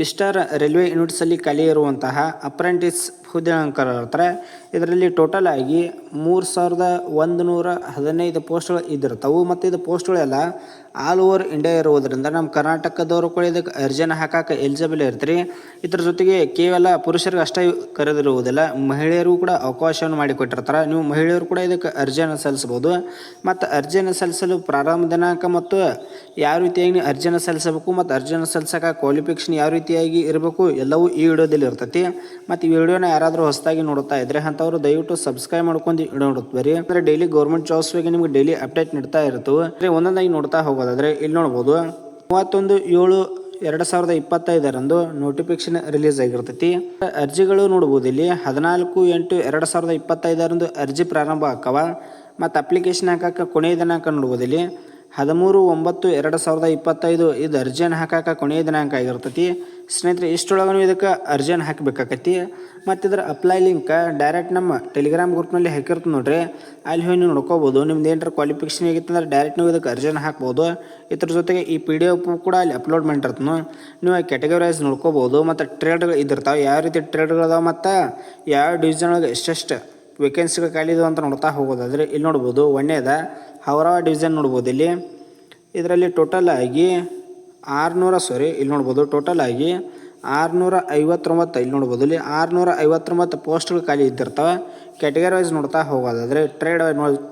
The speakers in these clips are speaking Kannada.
ಇಸ್ಟಾರ್ ರೈಲ್ವೆ ಯೂನಿಟ್ಸಲ್ಲಿ ಖಾಲಿ ಇರುವಂತಹ ಅಪ್ರೆಂಟಿಸ್ ಹುದ್ದೆಗಳನ್ನು ಕರೆದಿರ್ತಾರೆ ಇದರಲ್ಲಿ ಟೋಟಲ್ ಆಗಿ ಮೂರು ಸಾವಿರದ ಒಂದು ನೂರ ಹದಿನೈದು ಪೋಸ್ಟ್ಗಳು ಇದ್ದಿರ್ತವೆ. ಮತ್ತು ಇದು ಪೋಸ್ಟ್ಗಳೆಲ್ಲ ಆಲ್ ಓವರ್ ಇಂಡಿಯಾ ಇರುವುದರಿಂದ ನಮ್ಮ ಕರ್ನಾಟಕದವರು ಕೂಡ ಇದಕ್ಕೆ ಅರ್ಜಿನ ಹಾಕಕ್ಕೆ ಎಲಿಜಿಬಲ್ ಇರ್ತೀರಿ. ಇದ್ರ ಜೊತೆಗೆ ಕೇವಲ ಪುರುಷರಿಗೆ ಅಷ್ಟೇ ಕರೆದಿರುವುದಿಲ್ಲ, ಮಹಿಳೆಯರಿಗೂ ಕೂಡ ಅವಕಾಶವನ್ನು ಮಾಡಿಕೊಟ್ಟಿರ್ತಾರೆ ನೀವು ಮಹಿಳೆಯರು ಕೂಡ ಇದಕ್ಕೆ ಅರ್ಜಿಯನ್ನು ಸಲ್ಲಿಸ್ಬೋದು ಮತ್ತು ಅರ್ಜಿಯನ್ನು ಸಲ್ಲಿಸಲು ಪ್ರಾರಂಭ ದಿನಾಂಕ ಮತ್ತು ಯಾವ ರೀತಿಯಾಗಿ ನೀವು ಅರ್ಜಿಯನ್ನು ಸಲ್ಲಿಸಬೇಕು, ಮತ್ತು ಅರ್ಜಿಯನ್ನು ಸಲ್ಲಿಸಕ್ಕೆ ಕ್ವಾಲಿಫಿಕೇಷನ್ ಯಾವ ರೀತಿಯಾಗಿ ಇರಬೇಕು, ಎಲ್ಲವೂ ಈ ವಿಡಿಯೋದಲ್ಲಿ ಇರ್ತೈತಿ. ಮತ್ತು ಈ ವಿಡಿಯೋನ ಯಾರಾದರೂ ಹೊಸದಾಗಿ ನೋಡ್ತಾ ಇದ್ರೆ ಅಂತವರು ದಯವಿಟ್ಟು ಸಬ್ಸ್ಕ್ರೈಬ್ ಮಾಡ್ಕೊಂಡು ವಿಡಿಯೋ ನೋಡುತ್ತೆ ಬರೀ ಅಂದರೆ ಡೈಲಿ ಗೌರ್ಮೆಂಟ್ ಜಾಬ್ಸ್ ಬಗ್ಗೆ ನಿಮಗೆ ಡೈಲಿ ಅಪ್ಡೇಟ್ ನೀಡ್ತಾ ಇರುತ್ತೆ. ಒಂದೊಂದಾಗಿ ನೋಡ್ತಾ ಹೋಗೋದಾದ್ರೆ ಇಲ್ಲಿ ನೋಡ್ಬೋದು, ಮೂವತ್ತೊಂದು ಏಳು ಎರಡು ಸಾವಿರದ ಇಪ್ಪತ್ತೈದರಂದು ನೋಟಿಫಿಕೇಶನ್ ರಿಲೀಸ್ ಆಗಿರ್ತೈತಿ. ಅರ್ಜಿಗಳು ನೋಡ್ಬೋದು ಇಲ್ಲಿ, ಹದಿನಾಲ್ಕು ಎಂಟು ಎರಡು ಸಾವಿರದ ಇಪ್ಪತ್ತೈದರಂದು ಅರ್ಜಿ ಪ್ರಾರಂಭ ಆಕ್ಕವ ಮತ್ತು ಅಪ್ಲಿಕೇಶನ್ ಹಾಕಕ್ಕೆ ಕೊನೆಯ ದಿನಾಂಕ ನೋಡ್ಬೋದು ಇಲ್ಲಿ. ಹದಿಮೂರು, ಒಂಬತ್ತು, ಎರಡು ಸಾವಿರದ ಇಪ್ಪತ್ತೈದು ಇದು ಅರ್ಜಿಯನ್ನು ಹಾಕಕ್ಕೆ ಕೊನೆಯ ದಿನಾಂಕ ಆಗಿರ್ತೈತಿ. ಸ್ನೇಹಿತರೆ ಇಷ್ಟೊಳಗೂ ಇದಕ್ಕೆ ಅರ್ಜಿಯನ್ನು ಹಾಕಬೇಕಾಕತಿ ಮತ್ತು ಇದರ ಅಪ್ಲೈ ಲಿಂಕ್ ಡೈರೆಕ್ಟ್ ನಮ್ಮ ಟೆಲಿಗ್ರಾಮ್ ಗ್ರೂಪ್ನಲ್ಲಿ ಹಾಕಿರ್ತು ನೋಡ್ರಿ. ಅಲ್ಲಿ ಹೋಗಿ ನೀವು ನೋಡ್ಕೋಬೋದು. ನಿಮ್ದು ಏನಾರ ಕ್ವಾಲಿಫಿಕೇಷನ್ ಆಗಿತ್ತಂದ್ರೆ ಡೈರೆಕ್ಟ್ ನೀವು ಇದಕ್ಕೆ ಅರ್ಜಿಯನ್ನು ಹಾಕ್ಬೋದು. ಇದ್ರ ಜೊತೆಗೆ ಈ ಪಿ ಡಿ ಎಫ್ ಕೂಡ ಅಲ್ಲಿ ಅಪ್ಲೋಡ್ ಮಾಡಿರ್ತೀನಿ ನೀವು ಕ್ಯಾಟಗರೈಸ್ ನೋಡ್ಕೋಬೋದು. ಮತ್ತು ಟ್ರೇಡ್ಗಳು ಇದ್ದಿರ್ತಾವೆ ಯಾವ ರೀತಿ ಟ್ರೇಡ್ಗಳದಾವೆ ಮತ್ತು ಯಾವ ಡಿವಿಷನ್ ಒಳಗೆ ಎಷ್ಟೆಷ್ಟು ವೇಕೆನ್ಸಿಗಳು ಖಾಲಿ ಅಂತ ನೋಡ್ತಾ ಹೋಗೋದಾದ್ರೆ ಇಲ್ಲಿ ನೋಡ್ಬೋದು. ಒಂದೇದ ಹೌರಾ ಡಿವಿಷನ್ ನೋಡ್ಬೋದು ಇಲ್ಲಿ. ಇದರಲ್ಲಿ ಟೋಟಲ್ ಆಗಿ ಆರುನೂರ ಸಾರಿ ಇಲ್ಲಿ ನೋಡ್ಬೋದು ಟೋಟಲ್ ಆಗಿ ಆರುನೂರ ಐವತ್ತೊಂಬತ್ತು, ಇಲ್ಲಿ ನೋಡ್ಬೋದು ಇಲ್ಲಿ ಆರುನೂರ ಐವತ್ತೊಂಬತ್ತು ಪೋಸ್ಟ್ಗಳು ಖಾಲಿ ಇದ್ದಿರ್ತವೆ. ಕ್ಯಾಟಗರಿ ವೈಸ್ ನೋಡ್ತಾ ಹೋಗೋದಾದರೆ ಟ್ರೇಡ್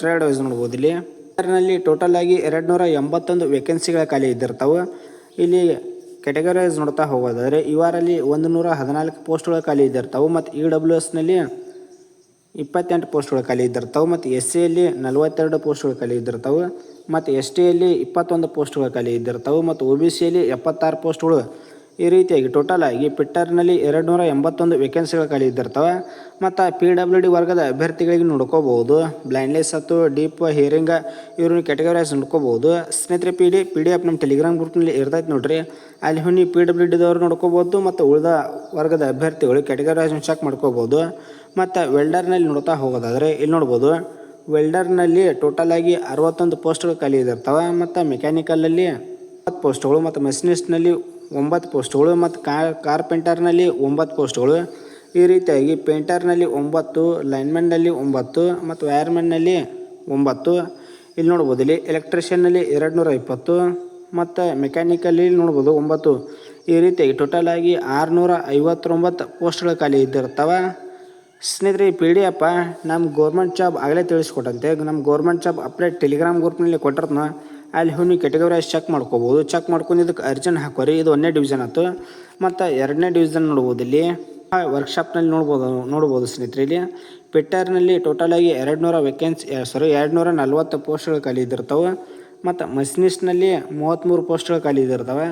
ಟ್ರೇಡ್ ವೈಸ್ ನೋಡ್ಬೋದು ಇಲ್ಲಿ. ಇದರಲ್ಲಿ ಟೋಟಲ್ ಆಗಿ ಎರಡು ನೂರ ಎಂಬತ್ತೊಂದು ವೇಕೆನ್ಸಿಗಳ ಖಾಲಿ ಇದ್ದಿರ್ತವೆ. ಇಲ್ಲಿ ಕ್ಯಾಟಗರಿ ವೈಸ್ ನೋಡ್ತಾ ಹೋಗೋದಾದರೆ ಇವರಲ್ಲಿ ಒಂದು ನೂರ ಹದಿನಾಲ್ಕು ಪೋಸ್ಟ್ಗಳು ಖಾಲಿ ಇದ್ದಿರ್ತವೆ. ಮತ್ತು ಇ ಡಬ್ಲ್ಯೂ ಎಸ್ನಲ್ಲಿ ಇಪ್ಪತ್ತೆಂಟು ಪೋಸ್ಟ್ಗಳು ಖಾಲಿ ಇದ್ದಿರ್ತಾವೆ ಮತ್ತು ಎಸ್ ಸಿಯಲ್ಲಿ ನಲವತ್ತೆರಡು ಪೋಸ್ಟ್ಗಳು ಖಾಲಿ ಇದ್ದಿರ್ತಾವೆ ಮತ್ತು ಎಸ್ ಟಿಯಲ್ಲಿ ಇಪ್ಪತ್ತೊಂದು ಪೋಸ್ಟ್ಗಳು ಖಾಲಿ ಇದ್ದಿರ್ತಾವೆ ಮತ್ತು ಒ ಬಿ ಸಿಯಲ್ಲಿ ಎಪ್ಪತ್ತಾರು ಪೋಸ್ಟ್ಗಳು ಈ ರೀತಿಯಾಗಿ ಟೋಟಲ್ ಆಗಿ ಪಿಟ್ಟರ್ನಲ್ಲಿ ಎರಡು ನೂರ ಎಂಬತ್ತೊಂದು ವೇಕೆನ್ಸಿಗಳು ಖಾಲಿ ಇದ್ದಿರ್ತವೆ ಮತ್ತು ಪಿ ಡಬ್ಲ್ಯೂ ಡಿ ವರ್ಗದ ಅಭ್ಯರ್ಥಿಗಳಿಗೆ ನೋಡ್ಕೋಬೋದು. ಬ್ಲೈಂಡ್ಲೆಸ್ ಅಥವಾ ಡೀಪ್ ಹಿಯರಿಂಗ್ ಇವ್ರನ್ನ ಕ್ಯಾಟಗರೈಸ್ ನೋಡ್ಕೋಬೋದು. ಸ್ನೇಹಿತರೆ P D P D F ನಮ್ಮ ಟೆಲಿಗ್ರಾಮ್ ಗ್ರೂಪ್ನಲ್ಲಿ ಇರ್ತೈತೆ ನೋಡ್ರಿ. ಅಲ್ಲಿ ಹುನ್ನಿ ಪಿ ಡಬ್ಲ್ಯೂ ಡಿದವ್ರು ನೋಡ್ಕೋಬೋದು ಮತ್ತು ಉಳಿದ ವರ್ಗದ ಅಭ್ಯರ್ಥಿಗಳು ಕ್ಯಾಟಗರೈಸ್ ಚೆಕ್ ಮಾಡ್ಕೋಬೋದು. ಮತ್ತು ವೆಲ್ಡರ್ನಲ್ಲಿ ನೋಡ್ತಾ ಹೋಗೋದಾದರೆ ಇಲ್ಲಿ ನೋಡ್ಬೋದು. ವೆಲ್ಡರ್ನಲ್ಲಿ ಟೋಟಲಾಗಿ ಅರವತ್ತೊಂದು ಪೋಸ್ಟ್ಗಳು ಖಾಲಿ ಮತ್ತು ಮೆಕ್ಯಾನಿಕಲಲ್ಲಿ ಹತ್ತು ಪೋಸ್ಟ್ಗಳು ಮತ್ತು ಮೆಷಿನಿಸ್ಟ್ನಲ್ಲಿ ಒಂಬತ್ತು ಪೋಸ್ಟ್ಗಳು ಮತ್ತು ಕಾರ್ಪೆಂಟರ್ನಲ್ಲಿ ಒಂಬತ್ತು ಪೋಸ್ಟ್ಗಳು. ಈ ರೀತಿಯಾಗಿ ಪೇಂಟರ್ನಲ್ಲಿ ಒಂಬತ್ತು ಲೈನ್ಮೆನ್ನಲ್ಲಿ ಒಂಬತ್ತು ಮತ್ತು ವೈರ್ಮೆನ್ನಲ್ಲಿ ಒಂಬತ್ತು. ಇಲ್ಲಿ ನೋಡ್ಬೋದು, ಇಲ್ಲಿ ಎಲೆಕ್ಟ್ರಿಷಿಯನ್ನಲ್ಲಿ ಎರಡು ನೂರ ಇಪ್ಪತ್ತು ಮತ್ತು ಮೆಕ್ಯಾನಿಕಲ್ಲಿ ನೋಡ್ಬೋದು ಒಂಬತ್ತು. ಈ ರೀತಿಯಾಗಿ ಟೋಟಲ್ ಆಗಿ ಆರುನೂರ ಐವತ್ತೊಂಬತ್ತು ಪೋಸ್ಟ್ಗಳು ಖಾಲಿ ಇದ್ದಿರ್ತವೆ. ಸ್ನೇಹಿತರೆ, ಈ ಪಿ ಡಿ ಎಫ್ ನಮ್ಮ ಗೌರ್ಮೆಂಟ್ ಜಾಬ್ ಆಗಲೇ ತಿಳಿಸ್ಕೊಟ್ಟಂತೆ. ನಮ್ಮ ಗೌರ್ಮೆಂಟ್ ಜಾಬ್ ಅಪ್ಡೇಟ್ ಟೆಲಿಗ್ರಾಮ್ ಗ್ರೂಪ್ನಲ್ಲಿ ಕೊಟ್ಟಿರ್ತನ. ಅಲ್ಲಿ ಹೋಗಿ ಕೆಟಗರೈಸ್ ಚೆಕ್ ಮಾಡ್ಕೋಬೋದು. ಚೆಕ್ ಮಾಡ್ಕೊಂಡು ಇದಕ್ಕೆ ಅರ್ಜೆಂಟ್ ಹಾಕೋರಿ ಇದು ಒಂದನೇ ಡಿವಿಷನ್ ಆಯ್ತು ಮತ್ತು ಎರಡನೇ ಡಿವಿಷನ್ ನೋಡ್ಬೋದು ಇಲ್ಲಿ. ವರ್ಕ್ಶಾಪ್ನಲ್ಲಿ ನೋಡ್ಬೋದು ನೋಡ್ಬೋದು ಸ್ನೇಹಿತರೆ ಇಲ್ಲಿ. ಪಿಟ್ಟರ್ನಲ್ಲಿ ಟೋಟಲಾಗಿ ಎರಡು ನೂರ ವೇಕೆನ್ಸಿ ಸಾರಿ ಎರಡು ನೂರ ನಲ್ವತ್ತು ಪೋಸ್ಟ್ಗಳು ಖಾಲಿ ಇದ್ದಿರ್ತಾವೆ. ಮತ್ತು ಮಸ್ನಿಸ್ನಲ್ಲಿ ಮೂವತ್ತ್ಮೂರು ಪೋಸ್ಟ್ಗಳು ಖಾಲಿ ಇದ್ದಿರ್ತವೆ.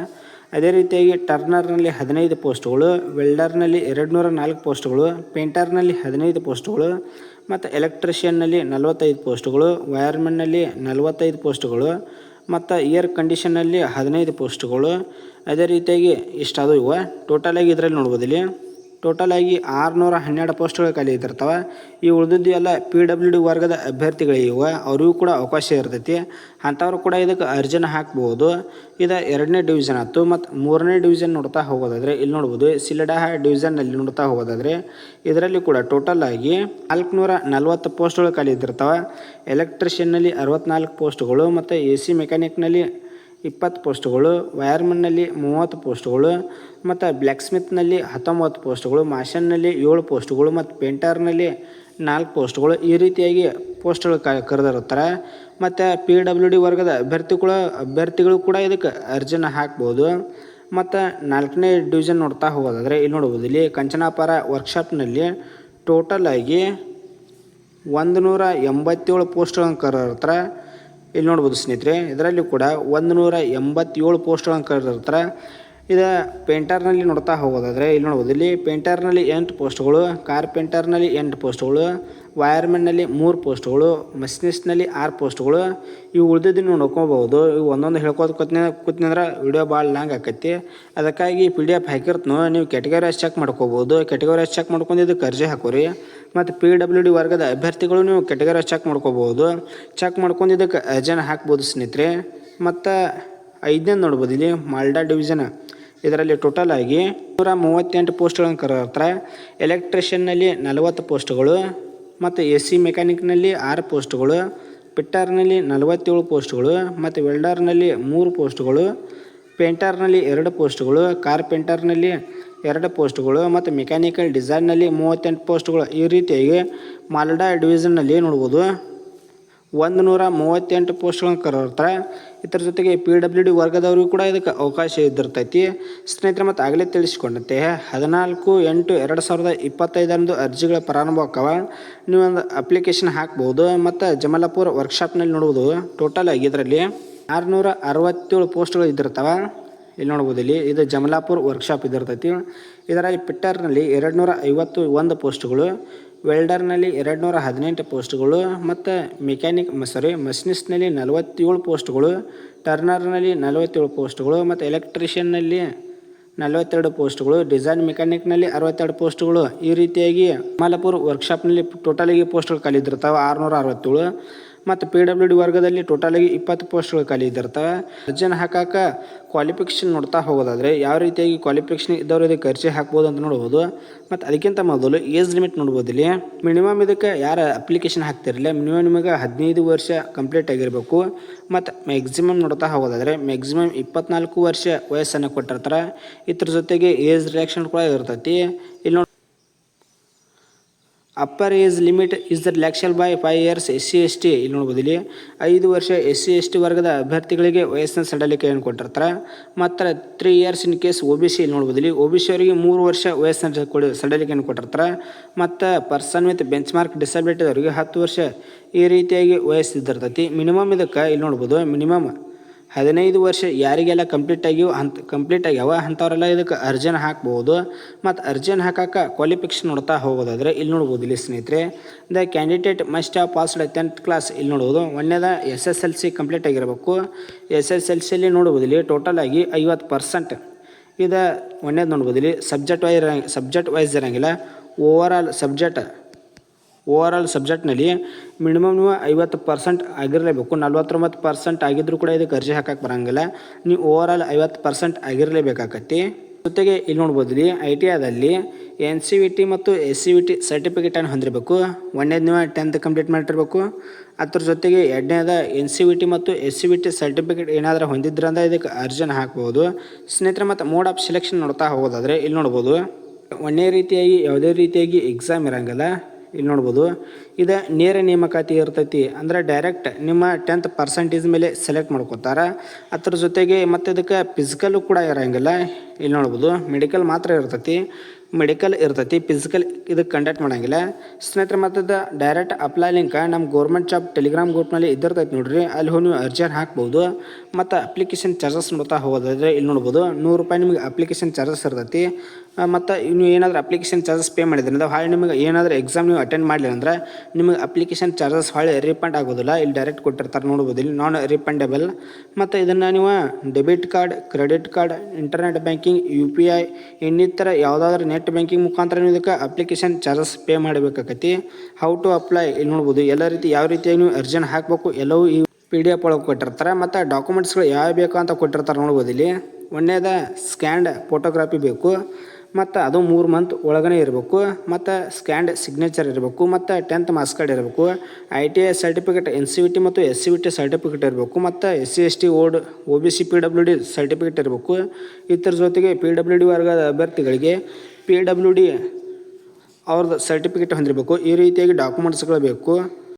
ಅದೇ ರೀತಿಯಾಗಿ ಟರ್ನರ್ನಲ್ಲಿ ಹದಿನೈದು ಪೋಸ್ಟ್ಗಳು ವೆಲ್ಡರ್ನಲ್ಲಿ ಎರಡು ನೂರ ನಾಲ್ಕು ಪೋಸ್ಟ್ಗಳು ಪೇಂಟರ್ನಲ್ಲಿ ಹದಿನೈದು ಪೋಸ್ಟ್ಗಳು ಮತ್ತು ಎಲೆಕ್ಟ್ರಿಷಿಯನ್ನಲ್ಲಿ ನಲವತ್ತೈದು ಪೋಸ್ಟ್ಗಳು ವೈರ್ಮೆನ್ನಲ್ಲಿ ನಲವತ್ತೈದು ಪೋಸ್ಟ್ಗಳು ಮತ್ತು ಏರ್ ಕಂಡೀಷನಲ್ಲಿ ಹದಿನೈದು ಪೋಸ್ಟ್ಗಳು ಅದೇ ರೀತಿಯಾಗಿ ಇಷ್ಟಾದವು ಇವ. ಟೋಟಲಾಗಿ ಇದರಲ್ಲಿ ನೋಡ್ಬೋದು ಇಲ್ಲಿ ಟೋಟಲ್ ಆಗಿ ಆರುನೂರ ಹನ್ನೆರಡು ಪೋಸ್ಟ್ಗಳು ಖಾಲಿ ಇದ್ದಿರ್ತವೆ. ಈ ಉಳಿದಿದ್ದು ಎಲ್ಲ ಪಿ ಡಬ್ಲ್ಯೂ ಡಿ ವರ್ಗದ ಅಭ್ಯರ್ಥಿಗಳಿವೆ ಅವರಿಗೂ ಕೂಡ ಅವಕಾಶ ಇರ್ತೈತಿ. ಅಂಥವ್ರು ಕೂಡ ಇದಕ್ಕೆ ಅರ್ಜಿನ ಹಾಕ್ಬೋದು. ಇದು ಎರಡನೇ ಡಿವಿಷನ್ ಆಯ್ತು. ಮತ್ತು ಮೂರನೇ ಡಿವಿಷನ್ ನೋಡ್ತಾ ಹೋಗೋದಾದರೆ, ಇಲ್ಲಿ ನೋಡ್ಬೋದು ಸಿಲಡಾ ಡಿವಿಷನ್ನಲ್ಲಿ ನೋಡ್ತಾ ಹೋಗೋದಾದರೆ, ಇದರಲ್ಲಿ ಕೂಡ ಟೋಟಲ್ ಆಗಿ ನಾಲ್ಕುನೂರ ನಲ್ವತ್ತು ಪೋಸ್ಟ್ಗಳು ಖಾಲಿ ಇದ್ದಿರ್ತವೆ. ಎಲೆಕ್ಟ್ರಿಷಿಯನ್ನಲ್ಲಿ ಅರವತ್ತ್ನಾಲ್ಕು ಪೋಸ್ಟ್ಗಳು ಮತ್ತು ಎ ಸಿ ಮೆಕ್ಯಾನಿಕ್ನಲ್ಲಿ ಇಪ್ಪತ್ತು ಪೋಸ್ಟ್ಗಳು, ವೈರ್ಮನ್ನಲ್ಲಿ ಮೂವತ್ತು ಪೋಸ್ಟ್ಗಳು ಮತ್ತು ಬ್ಲ್ಯಾಕ್ ಸ್ಮಿತ್ನಲ್ಲಿ ಹತ್ತೊಂಬತ್ತು ಪೋಸ್ಟ್ಗಳು ಮಾಷನ್ನಲ್ಲಿ ಏಳು ಪೋಸ್ಟ್ಗಳು ಮತ್ತು ಪೇಂಟರ್ನಲ್ಲಿ ನಾಲ್ಕು ಪೋಸ್ಟ್ಗಳು ಈ ರೀತಿಯಾಗಿ ಪೋಸ್ಟ್ಗಳು ಕ ಕರೆದಿರ್ತಾರೆ ಮತ್ತು ಪಿ ಡಬ್ಲ್ಯೂ ಡಿ ವರ್ಗದ ಅಭ್ಯರ್ಥಿಗಳು ಅಭ್ಯರ್ಥಿಗಳು ಕೂಡ ಇದಕ್ಕೆ ಅರ್ಜಿನ ಹಾಕ್ಬೋದು. ಮತ್ತು ನಾಲ್ಕನೇ ಡಿವಿಷನ್ ನೋಡ್ತಾ ಹೋಗೋದಾದರೆ ಇಲ್ಲಿ ನೋಡ್ಬೋದು. ಇಲ್ಲಿ ಕಂಚನಾಪಾರ ವರ್ಕ್ಶಾಪ್ನಲ್ಲಿ ಟೋಟಲ್ ಆಗಿ ಒಂದು ನೂರ ಎಂಬತ್ತೇಳು ಪೋಸ್ಟ್ಗಳನ್ನು ಕರೆದಿರ್ತಾರೆ ಇಲ್ಲಿ ನೋಡ್ಬೋದು ಸ್ನೇಹಿತರೆ, ಇದರಲ್ಲಿ ಕೂಡ ಒಂದು ನೂರ ಎಂಬತ್ತೇಳು ಪೋಸ್ಟ್ಗಳನ್ನು ಕರೆದಿರ್ತಾರೆ. ಇದು ಪೇಂಟರ್ನಲ್ಲಿ ನೋಡ್ತಾ ಹೋಗೋದಾದರೆ, ಇಲ್ಲಿ ನೋಡ್ಬೋದು, ಇಲ್ಲಿ ಪೇಂಟರ್ನಲ್ಲಿ ಎಂಟು ಪೋಸ್ಟ್ಗಳು ಕಾರ್ಪೆಂಟರ್ನಲ್ಲಿ ಎಂಟು ಪೋಸ್ಟ್ಗಳು, ವೈರ್ಮೆನ್ನಲ್ಲಿ ಮೂರು ಪೋಸ್ಟ್ಗಳು ಮಷಿನಿಸ್ಟ್ನಲ್ಲಿ ಆರು ಪೋಸ್ಟ್ಗಳು, ಇವು ಉಳಿದಿದ್ದು ನೀವು ನೋಡ್ಕೊಬೋದು. ಇವು ಒಂದೊಂದು ಹೇಳ್ಕೋತ ಕೂತ್ನ ಕೂತ್ನಂದ್ರೆ ವಿಡಿಯೋ ಭಾಳ ಲಾಂಗ್ ಆಕೈತಿ. ಅದಕ್ಕಾಗಿ ಪಿ ಡಿ ಎಫ್ ಹಾಕಿರ್ತನೋ, ನೀವು ಕ್ಯಾಟಗರಿ ಚೆಕ್ ಮಾಡ್ಕೋಬೋದು. ಕ್ಯಾಟಗರಿ ಚೆಕ್ ಮಾಡ್ಕೊಂಡು ಇದಕ್ಕೆ ಅರ್ಜಿ ಹಾಕೋರಿ. ಮತ್ತು ಪಿ ಡಬ್ಲ್ಯೂ ಡಿ ವರ್ಗದ ಅಭ್ಯರ್ಥಿಗಳು ನೀವು ಕೆಟಗರಿ ಚೆಕ್ ಮಾಡ್ಕೋಬೋದು. ಚೆಕ್ ಮಾಡ್ಕೊಂಡು ಇದಕ್ಕೆ ಅರ್ಜಿನ ಹಾಕ್ಬೋದು ಸ್ನೇಹಿತರೆ. ಮತ್ತು ಐದನೇ ನೋಡ್ಬೋದು ಇಲ್ಲಿ ಮಾಲ್ಡಾ ಡಿವಿಷನ್ ಇದರಲ್ಲಿ ಟೋಟಲ್ ಆಗಿ ನೂರ ಮೂವತ್ತೆಂಟು ಪೋಸ್ಟ್ಗಳನ್ನು ಕರೆದಿರ್ತಾರೆ. ಎಲೆಕ್ಟ್ರಿಷಿಯನ್ನಲ್ಲಿ ನಲವತ್ತು ಪೋಸ್ಟ್ಗಳು, ಮತ್ತು ಎ ಸಿ ಮೆಕ್ಯಾನಿಕ್ನಲ್ಲಿ ಆರು ಪೋಸ್ಟ್ಗಳು ಪಿಟ್ಟರ್ನಲ್ಲಿ ನಲವತ್ತೇಳು ಪೋಸ್ಟ್ಗಳು, ಮತ್ತು ವೆಲ್ಡರ್ನಲ್ಲಿ ಮೂರು ಪೋಸ್ಟ್ಗಳು ಪೇಂಟರ್ನಲ್ಲಿ ಎರಡು ಪೋಸ್ಟ್ಗಳು ಕಾರ್ಪೆಂಟರ್ನಲ್ಲಿ ಎರಡು ಪೋಸ್ಟ್ಗಳು ಮತ್ತು ಮೆಕ್ಯಾನಿಕಲ್ ಡಿಸೈನ್ನಲ್ಲಿ ಮೂವತ್ತೆಂಟು ಪೋಸ್ಟ್ಗಳು. ಈ ರೀತಿಯಾಗಿ ಮಾಲ್ಡಾ ಡಿವಿಷನ್ನಲ್ಲಿ ನೋಡ್ಬೋದು. ಒಂದು ನೂರ ಮೂವತ್ತೆಂಟು ಪೋಸ್ಟ್ಗಳನ್ನು ಕರೆದಿರ್ತಾರೆ. ಇದರ ಜೊತೆಗೆ ಪಿ ಡಬ್ಲ್ಯೂ ಡಿ ವರ್ಗದವರಿಗೂ ಕೂಡ ಇದಕ್ಕೆ ಅವಕಾಶ ಇದ್ದಿರ್ತೈತಿ. ಸ್ನೇಹಿತರೆ, ಮತ್ತು ಆಗಲೇ ತಿಳಿಸ್ಕೊಂಡಂತೆ, ಹದಿನಾಲ್ಕು ಎಂಟು ಎರಡು ಸಾವಿರದ ಇಪ್ಪತ್ತೈದರಂದು ಅರ್ಜಿಗಳ ಪ್ರಾರಂಭ ನೀವು ಒಂದು ಅಪ್ಲಿಕೇಶನ್ ಹಾಕ್ಬೋದು ಮತ್ತು ಜಮಲಾಪುರ ವರ್ಕ್ಶಾಪ್ನಲ್ಲಿ ನೋಡ್ಬೋದು. ಟೋಟಲ್ ಆಗಿ ಇದರಲ್ಲಿ ಆರುನೂರ ಅರವತ್ತೇಳು ಪೋಸ್ಟ್ಗಳು ಇದ್ದಿರ್ತಾವೆ. ಇಲ್ಲಿ ನೋಡ್ಬೋದು ಇಲ್ಲಿ. ಇದು ಜಮಲಾಪುರ್ ವರ್ಕ್ಶಾಪ್ ಇದಿರ್ತೈತಿ ಇದರಲ್ಲಿ ಪಿಟ್ಟರ್ನಲ್ಲಿ ಎರಡು ನೂರ ಐವತ್ತು ಒಂದು ಪೋಸ್ಟ್ಗಳು ವೆಲ್ಡರ್ನಲ್ಲಿ ಎರಡು ನೂರ ಹದಿನೆಂಟು ಪೋಸ್ಟ್ಗಳು ಮತ್ತು ಮೆಕ್ಯಾನಿಕ್ ಸಾರಿ ಮಷಿನಿಸ್ಟ್ನಲ್ಲಿ ನಲವತ್ತೇಳು ಪೋಸ್ಟ್ಗಳು ಟರ್ನರ್ನಲ್ಲಿ ನಲವತ್ತೇಳು ಪೋಸ್ಟ್ಗಳು ಮತ್ತು ಎಲೆಕ್ಟ್ರಿಷಿಯನ್ನಲ್ಲಿ ನಲವತ್ತೆರಡು ಪೋಸ್ಟ್ಗಳು ಡಿಸೈನ್ ಮೆಕ್ಯಾನಿಕ್ನಲ್ಲಿ ಅರವತ್ತೆರಡು ಪೋಸ್ಟ್ಗಳು ಈ ರೀತಿಯಾಗಿ ಮಲಪುರ್ ವರ್ಕ್ಶಾಪ್ನಲ್ಲಿ ಟೋಟಲಿಗೆ ಪೋಸ್ಟ್ಗಳು ಕಲಿದಿರ್ತಾವೆ ಆರುನೂರ ಅರವತ್ತೇಳು ಮತ್ತು ಪಿ ಡಬ್ಲ್ಯೂ ಡಿ ವರ್ಗದಲ್ಲಿ ಟೋಟಲಾಗಿ ಇಪ್ಪತ್ತು ಪೋಸ್ಟ್ಗಳು ಖಾಲಿ ಇದ್ದಿರ್ತವೆ. ಅರ್ಜಿನ ಹಾಕಾಕ ಕ್ವಾಲಿಫಿಕೇಷನ್ ನೋಡ್ತಾ ಹೋಗೋದಾದರೆ ಯಾವ ರೀತಿಯಾಗಿ ಕ್ವಾಲಿಫಿಕೇಷನ್ ಇದ್ದವ್ರು ಇದಕ್ಕೆ ಅರ್ಜಿ ಹಾಕ್ಬೋದು ಅಂತ ನೋಡ್ಬೋದು. ಮತ್ತು ಅದಕ್ಕಿಂತ ಮೊದಲು ಏಜ್ ಲಿಮಿಟ್ ನೋಡ್ಬೋದು ಇಲ್ಲಿ. ಮಿನಿಮಮ್ ಇದಕ್ಕೆ ಯಾರು ಅಪ್ಲಿಕೇಶನ್ ಹಾಕ್ತಿರಲಿಲ್ಲ ಮಿನಿಮಮ್ ನಿಮಗೆ ಹದಿನೈದು ವರ್ಷ ಕಂಪ್ಲೀಟ್ ಆಗಿರಬೇಕು. ಮತ್ತು ಮ್ಯಾಕ್ಸಿಮಮ್ ನೋಡ್ತಾ ಹೋಗೋದಾದರೆ ಮ್ಯಾಕ್ಸಿಮಮ್ ಇಪ್ಪತ್ನಾಲ್ಕು ವರ್ಷ ವಯಸ್ಸನ್ನು ಕೊಟ್ಟಿರ್ತಾರೆ. ಇದ್ರ ಜೊತೆಗೆ ಏಜ್ ರಿಲ್ಯಾಕ್ಷನ್ ಕೂಡ ಇರ್ತೈತಿ. ಇಲ್ಲಿ ನೋಡಿ upper age limit is the relaxable by five years S C S T ಇಲ್ಲಿ ನೋಡ್ಬೋದು ಇಲ್ಲಿ ಐದು ವರ್ಷ ಎಸ್ ಸಿ ಎಸ್ ಟಿ ವರ್ಗದ ಅಭ್ಯರ್ಥಿಗಳಿಗೆ ವಯಸ್ಸಿನ ಸಡಲಿಕೆಯನ್ನು ಕೊಟ್ಟಿರ್ತಾರೆ. ಮತ್ತು three years in case O B C ಇಲ್ಲಿ ನೋಡ್ಬೋದು ಇಲ್ಲಿ ಒ ಬಿ ಸಿ ಅವರಿಗೆ ಮೂರು ವರ್ಷ ವಯಸ್ಸಿನ ಕೊಡಿ ಸಡಲಿಕೆಯನ್ನು ಕೊಟ್ಟಿರ್ತಾರೆ. ಮತ್ತು ಪರ್ಸನ್ ವಿತ್ ಬೆಂಚ್ ಮಾರ್ಕ್ ಡಿಸಬಿಲಿಟಿ ಅವರಿಗೆ ಹತ್ತು ವರ್ಷ ಈ ರೀತಿಯಾಗಿ ವಯಸ್ಸಿದ್ದಿರ್ತೈತಿ ಮಿನಿಮಮ್ ಇದಕ್ಕೆ ಇಲ್ಲಿ ನೋಡ್ಬೋದು ಮಿನಿಮಮ್ ಹದಿನೈದು ವರ್ಷ ಯಾರಿಗೆಲ್ಲ ಕಂಪ್ಲೀಟ್ ಆಗಿ ಅಂತ ಕಂಪ್ಲೀಟ್ ಆಗ್ಯಾವ ಅಂಥವ್ರೆಲ್ಲ ಇದಕ್ಕೆ ಅರ್ಜನ್ ಹಾಕ್ಬೋದು. ಮತ್ತು ಅರ್ಜನ್ ಹಾಕಕ್ಕೆ ಕ್ವಾಲಿಫಿಕೇಷನ್ ನೋಡ್ತಾ ಹೋಗೋದಾದರೆ ಇಲ್ಲಿ ನೋಡ್ಬೋದು ಇಲ್ಲಿ ಸ್ನೇಹಿತರೆ. The candidate must have passed tenth class ಇಲ್ಲಿ ನೋಡ್ಬೋದು. ಒಂದೇದ S S L C complete ಆಗಿರಬೇಕು. ಎಸ್ ಎಸ್ ಎಲ್ ಸಿಲಿ ನೋಡ್ಬೋದು ಇಲ್ಲಿ ಟೋಟಲ್ ಆಗಿ ಐವತ್ತು ಪರ್ಸೆಂಟ್ ಇದು ಒಂದೇದು ನೋಡ್ಬೋದು ಇಲ್ಲಿ ಸಬ್ಜೆಕ್ಟ್ ವೈಸ್ ಸಬ್ಜೆಕ್ಟ್ ವೈಸ್ ಇರೋಂಗಿಲ್ಲ. Overall subject overall ಸಬ್ಜೆಕ್ಟ್ನಲ್ಲಿ ಮಿನಿಮಮ್ ನೀವು ಐವತ್ತು ಪರ್ಸೆಂಟ್ ಆಗಿರಲೇಬೇಕು. ನಲ್ವತ್ತೊಂಬತ್ತು ಪರ್ಸೆಂಟ್ ಆಗಿದ್ರೂ ಕೂಡ ಇದಕ್ಕೆ ಅರ್ಜಿ ಹಾಕಕ್ಕೆ ಬರಂಗಿಲ್ಲ. ನೀವು ಓವರ್ ಆಲ್ ಐವತ್ತು ಪರ್ಸೆಂಟ್ ಆಗಿರಲೇಬೇಕಾಗತ್ತೆ ಜೊತೆಗೆ ಇಲ್ಲಿ ನೋಡ್ಬೋದು ರೀ ಐ ಟಿ ಐದಲ್ಲಿ ಎನ್ ಸಿ ವಿ ಟಿ ಮತ್ತು ಎಸ್ ಸಿ ವಿ ಟಿ ಸರ್ಟಿಫಿಕೇಟನ್ನು ಹೊಂದಿರಬೇಕು. ಒಂದೇದು ನೀವು ಟೆಂತ್ ಕಂಪ್ಲೀಟ್ ಮಾಡಿರ್ಬೇಕು. ಅದ್ರ ಜೊತೆಗೆ ಎರಡನೇದ ಎನ್ ಸಿ ವಿ ಟಿ ಮತ್ತು S C V T certificate ಏನಾದರೂ ಹೊಂದಿದ್ರಂದ ಇದಕ್ಕೆ ಅರ್ಜಿನ ಹಾಕ್ಬೋದು. ಸ್ನೇಹಿತರೆ, ಮತ್ತು ಮೋಡ್ ಆಫ್ ಸೆಲೆಕ್ಷನ್ ನೋಡ್ತಾ ಹೋಗೋದಾದರೆ ಇಲ್ಲಿ ನೋಡ್ಬೋದು. ಒಂದೇ ರೀತಿಯಾಗಿ, ಯಾವುದೇ ರೀತಿಯಾಗಿ ಎಕ್ಸಾಮ್ ಇರಂಗಿಲ್ಲ. ಇಲ್ಲಿ ನೋಡ್ಬೋದು. ಇದು ನೇರ ನೇಮಕಾತಿ ಇರ್ತೈತಿ. ಅಂದರೆ ಡೈರೆಕ್ಟ್ ನಿಮ್ಮ ಟೆಂತ್ ಪರ್ಸೆಂಟೇಜ್ ಮೇಲೆ ಸೆಲೆಕ್ಟ್ ಮಾಡ್ಕೊತಾರೆ. ಅದ್ರ ಜೊತೆಗೆ ಮತ್ತು ಇದಕ್ಕೆ ಫಿಸಿಕಲ್ ಕೂಡ ಇರೋಂಗಿಲ್ಲ. ಇಲ್ಲಿ ನೋಡ್ಬೋದು ಮೆಡಿಕಲ್ ಮಾತ್ರ ಇರ್ತೈತಿ. ಮೆಡಿಕಲ್ ಇರ್ತೈತಿ ಫಿಸಿಕಲ್ ಇದಕ್ಕೆ ಕಂಡಕ್ಟ್ ಮಾಡಂಗಿಲ್ಲ. ಸ್ನೇಹಿತರೆ, ಮತ್ತು ಡೈರೆಕ್ಟ್ ಅಪ್ಲೈ ಲಿಂಕ್ ನಮ್ಮ ಗೌರ್ಮೆಂಟ್ ಜಾಬ್ ಟೆಲಿಗ್ರಾಮ್ ಗ್ರೂಪ್ನಲ್ಲಿ ಇದ್ದಿರ್ತೈತಿ ನೋಡಿರಿ. ಅಲ್ಲಿ ಹೋಗಿ ನೀವು ಅರ್ಜಿಯನ್ನು ಹಾಕ್ಬೋದು. ಮತ್ತು ಅಪ್ಲಿಕೇಶನ್ ಚಾರ್ಜಸ್ ನೋಡ್ತಾ ಹೋಗೋದಾದರೆ ಇಲ್ಲಿ ನೋಡ್ಬೋದು, ನೂರು ರೂಪಾಯಿ ನಿಮಗೆ ಅಪ್ಲಿಕೇಶನ್ ಚಾರ್ಜಸ್ ಇರ್ತೈತಿ. ಮತ್ತು ನೀವು ಏನಾದರೂ ಅಪ್ಲಿಕೇಶನ್ ಚಾರ್ಜಸ್ ಪೇ ಮಾಡಿದ್ರಿಂದ ಹಾಳೆ ನಿಮಗೆ ಏನಾದರೂ ಎಕ್ಸಾಮ್ ನೀವು ಅಟೆಂಡ್ ಮಾಡಲಿಲ್ಲ ಅಂದ್ರೆ ನಿಮಗೆ ಅಪ್ಲಿಕೇಶನ್ ಚಾರ್ಜಸ್ ಹಾಳೆ ರೀಫಂಡ್ ಆಗೋದಿಲ್ಲ. ಇಲ್ಲಿ ಡೈರೆಕ್ಟ್ ಕೊಟ್ಟಿರ್ತಾರೆ, ನೋಡ್ಬೋದು. ಇಲ್ಲಿ ನಾನ್ ರೀಫಂಡೇಬಲ್ ಮತ್ತು ಇದನ್ನು ನೀವು debit card credit card internet banking U P I ಇನ್ನಿತರ ಯಾವುದಾದ್ರೂ ನೆಟ್ ಬ್ಯಾಂಕಿಂಗ್ ಮುಖಾಂತರ ನೀವು ಇದಕ್ಕೆ ಅಪ್ಲಿಕೇಶನ್ ಚಾರ್ಜಸ್ ಪೇ ಮಾಡಬೇಕಾಗತಿ ಹೌ ಟು ಅಪ್ಲೈ ಇಲ್ಲಿ ನೋಡ್ಬೋದು. ಎಲ್ಲ ರೀತಿ, ಯಾವ ರೀತಿಯಾಗಿ ನೀವು ಅರ್ಜೆಂಟ್ ಹಾಕಬೇಕು, ಎಲ್ಲವೂ ಈ ಪಿ ಡಿ ಎಫ್ ಒಳಗೆ ಕೊಟ್ಟಿರ್ತಾರೆ. ಮತ್ತು ಡಾಕ್ಯುಮೆಂಟ್ಸ್ಗಳು ಯಾವ ಬೇಕು ಅಂತ ಕೊಟ್ಟಿರ್ತಾರೆ, ನೋಡ್ಬೋದು. ಇಲ್ಲಿ ಒಂದೇದ ಸ್ಕ್ಯಾಂಡ್ ಫೋಟೋಗ್ರಾಫಿ ಬೇಕು. ಮತ್ತು ಅದು ಮೂರು ಮಂತ್ ಒಳಗನೆ ಇರಬೇಕು, ಮತ್ತು ಸ್ಕ್ಯಾಂಡ್ ಸಿಗ್ನೇಚರ್ ಇರಬೇಕು, ಮತ್ತು ಟೆಂತ್ ಮಾರ್ಕ್ಸ್ ಕಾರ್ಡ್ ಇರಬೇಕು I T I certificate N C V T ಮತ್ತು S C V T certificate ಇರಬೇಕು, ಮತ್ತು ಎಸ್ ಸಿ ಎಸ್ ಟಿ ಓಡ್ O B C P W D certificate ಇರಬೇಕು. ಇದ್ರ ಜೊತೆಗೆ ಪಿ ಡಬ್ಲ್ಯೂ ಡಿ ವರ್ಗದ ಅಭ್ಯರ್ಥಿಗಳಿಗೆ ಪಿ ಡಬ್ಲ್ಯೂ ಡಿ ಅವ್ರದ್ದು ಸರ್ಟಿಫಿಕೇಟ್ ಹೊಂದಿರಬೇಕು. ಈ ರೀತಿಯಾಗಿ ಡಾಕ್ಯುಮೆಂಟ್ಸ್ಗಳು ಬೇಕು.